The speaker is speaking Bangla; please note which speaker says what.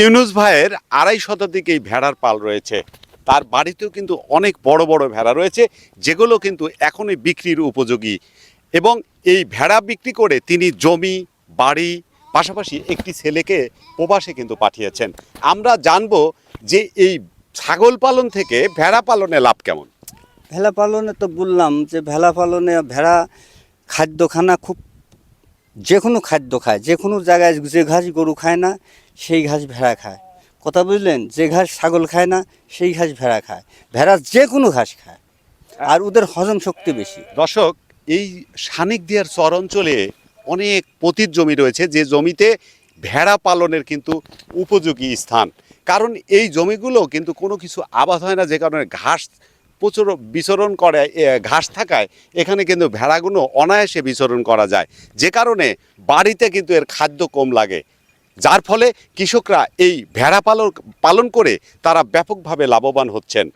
Speaker 1: ইউনুস ভাইয়ের আড়াই শতাধিক এই ভেড়ার পাল রয়েছে। তার বাড়িতেও কিন্তু অনেক বড় বড় ভেড়া রয়েছে, যেগুলো কিন্তু এখনই বিক্রির উপযোগী। এবং এই ভেড়া বিক্রি করে তিনি জমি, বাড়ি, পাশাপাশি একটি ছেলেকে প্রবাসে কিন্তু পাঠিয়েছেন। আমরা জানব যে এই ছাগল পালন থেকে ভেড়া পালনে লাভ কেমন?
Speaker 2: ভেড়া পালনে তো বললাম যে ভেড়া পালনে ভেড়া খাদ্যখানা খুব যে কোনো খাদ্য খায় যে কোনো জায়গায় যে ঘাস গরু খায় না, সেই ঘাস ভেড়া খায়। কথা বুঝলেন? যে ঘাস ছাগল খায় না, সেই ঘাস ভেড়া খায়। ভেড়া যে কোনো ঘাস খায়। আর ওদের হজম শক্তি বেশি।
Speaker 1: দর্শক, এই সানিক দিয়ার চর অঞ্চলে অনেক পতির জমি রয়েছে, যে জমিতে ভেড়া পালনের কিন্তু উপযোগী স্থান। কারণ এই জমিগুলো কিন্তু কোনো কিছু আবাদ হয় না, যে কারণে ঘাস প্রচুর বিচরণ করে ঘাস থাকায় এখানে কিন্তু ভেড়াগুলো অনায়াসে বিচরণ করা যায়। যে কারণে বাড়িতে কিন্তু এর খাদ্য কম লাগে। যার ফলে কৃষকরা এই ভেড়া পালন পালন করে তারা ব্যাপকভাবে লাভবান হচ্ছেন।